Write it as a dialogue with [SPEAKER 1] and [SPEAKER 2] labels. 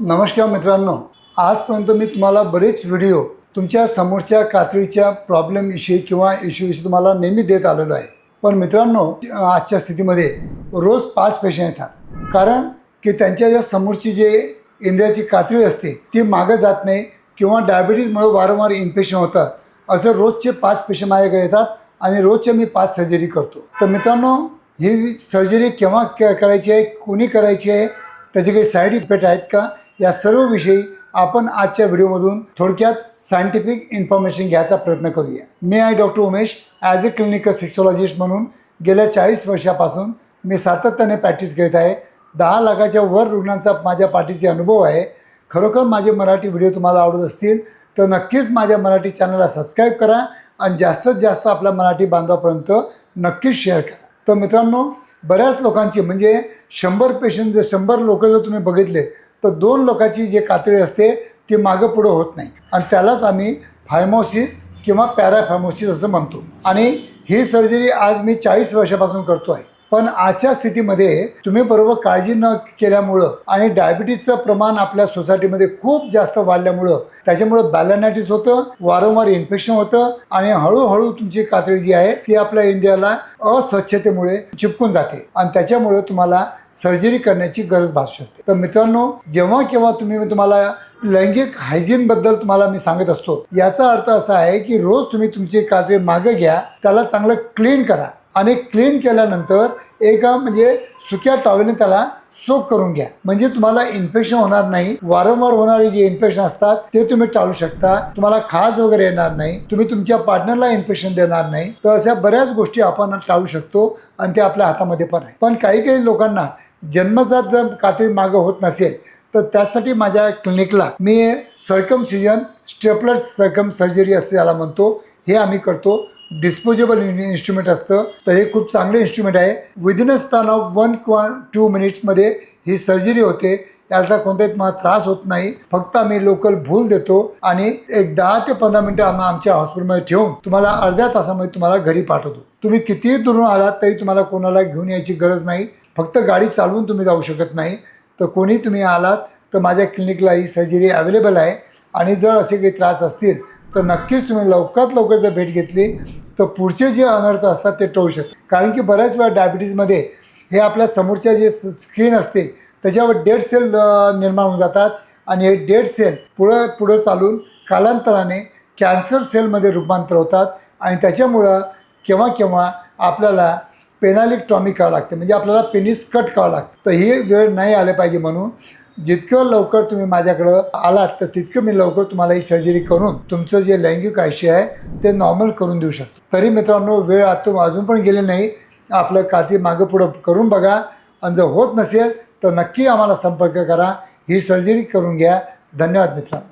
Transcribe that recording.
[SPEAKER 1] नमस्कार मित्रांनो आजपर्यंत मी तुम्हाला बरेच व्हिडिओ तुमच्या समोरच्या कातडीच्या प्रॉब्लेमविषयी किंवा इश्यूविषयी तुम्हाला नेहमी देत आलेलो आहे. पण मित्रांनो आजच्या स्थितीमध्ये रोज पाच पेशंट येतात. कारण की त्यांच्या ज्या समोरची जे इंद्रियाची कातडी असते ती मागं जात नाही किंवा डायबिटीजमुळे वारंवार इन्फेक्शन होतात असं रोजचे पाच पेशंट माझ्याकडे येतात आणि रोजचे मी पाच सर्जरी करतो. तर मित्रांनो ही सर्जरी केव्हा क करायची आहे कोणी करायची आहे त्याचे काही साईड इफेक्ट आहेत का? या सर्व विषयी आपण आजच्या व्हिडिओमधून थोडक्यात सायंटिफिक इन्फॉर्मेशन घ्यायचा प्रयत्न करूया. मी आहे doctor Umesh as a clinical sexologist म्हणून गेल्या चाळीस वर्षापासून मी सातत्याने प्रॅक्टिस करीत आहे. दहा लाखाच्या वर रुग्णांचा माझ्या पाठीचे अनुभव आहे. खरोखर माझे मराठी व्हिडिओ तुम्हाला आवडत असतील तर नक्कीच माझ्या मराठी चॅनलला सबस्क्राईब करा आणि जास्तीत जास्त आपल्या मराठी बांधवापर्यंत नक्कीच शेअर करा. तर मित्रांनो बऱ्याच लोकांची म्हणजे शंभर पेशंट जर शंभर लोक जर तुम्ही बघितले तर दोन लोकांची जे कातडी असते ती मागं पुढं होत नाही. आणि त्यालाच आम्ही फायमोसिस किंवा पॅराफायमोसिस असं म्हणतो. आणि ही सर्जरी आज मी चाळीस वर्षापासून करतो आहे. पण आजच्या स्थितीमध्ये तुम्ही बरोबर काळजी न केल्यामुळं आणि डायबिटीजचं प्रमाण आपल्या सोसायटीमध्ये खूप जास्त वाढल्यामुळं त्याच्यामुळं बॅलनायटिस होतं वारंवार इन्फेक्शन होतं आणि हळूहळू तुमची कातडी जी आहे ती आपल्या इंडियाला अस्वच्छतेमुळे चिपकून जाते आणि त्याच्यामुळे तुम्हाला सर्जरी करण्याची गरज भासू शकते. तर मित्रांनो जेव्हा केव्हा तुम्ही तुम्हाला लैंगिक हायजीनबद्दल तुम्हाला मी सांगत असतो याचा अर्थ असा आहे की रोज तुम्ही तुमची कातडी मागं घ्या त्याला चांगलं क्लीन करा. आणि क्लीन केल्यानंतर एका म्हणजे सुक्या टॉवेलने त्याला सोक करून घ्या. म्हणजे तुम्हाला इन्फेक्शन होणार नाही. वारंवार होणारे जे इन्फेक्शन असतात ते तुम्ही टाळू शकता. तुम्हाला खाज वगैरे येणार नाही. तुम्ही तुमच्या पार्टनरला इन्फेक्शन देणार नाही. तर अशा बऱ्याच गोष्टी आपण टाळू शकतो आणि ते आपल्या हातामध्ये पण आहे. पण काही काही लोकांना जन्मजात जर कात्री मागं होत नसेल तर त्यासाठी माझ्या क्लिनिकला मी circumcision stapler circum surgery असं याला म्हणतो हे आम्ही करतो. डिस्पोजेबल इन्स्ट्रुमेंट असतं. तर हे खूप चांगलं इन्स्ट्रुमेंट आहे. Within a span of one किंवा टू मिनिट्समध्ये ही सर्जरी होते. याचा कोणताही तुम्हाला त्रास होत नाही. फक्त आम्ही लोकल भूल देतो आणि एक दहा ते पंधरा मिनटं आम्ही आमच्या हॉस्पिटलमध्ये ठेवून तुम्हाला अर्ध्या तासामध्ये तुम्हाला घरी पाठवतो. तुम्ही कितीही दुरून आलात तरी तुम्हाला कोणाला घेऊन यायची गरज नाही. फक्त गाडी चालवून तुम्ही जाऊ शकत नाही. तर कोणी तुम्ही आलात तर माझ्या क्लिनिकला ही सर्जरी अवेलेबल आहे. आणि जर असे काही त्रास असतील तर नक्कीच तुम्ही लवकरात लवकर जर भेट घेतली तर पुढचे जे अनर्थ असतात ते टळू शकतात. कारण की बऱ्याच वेळा डायबिटीजमध्ये हे आपल्या समोरच्या जे स्किन असते त्याच्यावर डेड सेल निर्माण होऊन जातात. आणि हे डेड सेल पुढं पुढं चालून कालांतराने कॅन्सर सेलमध्ये रूपांतर होतात. आणि त्याच्यामुळं केव्हा केव्हा आपल्याला पेनालिक्टॉमी करावं लागते. म्हणजे आपल्याला पेनिस कट करावं लागतं. तर ही वेळ नाही आले पाहिजे म्हणून जितकं लवकर तुम्ही माझ्याकडं आलात तर तितकं मी लवकर तुम्हाला ही सर्जरी करून तुमचं जे लैंगिक आयुष्य आहे ते नॉर्मल करून देऊ शकतो. तरी मित्रांनो वेळ आतून अजून पण गेले नाही. आपलं काती मागं पुढं करून बघा. आणि जर होत नसेल तर नक्की आम्हाला संपर्क करा. ही सर्जरी करून घ्या. धन्यवाद मित्रांनो.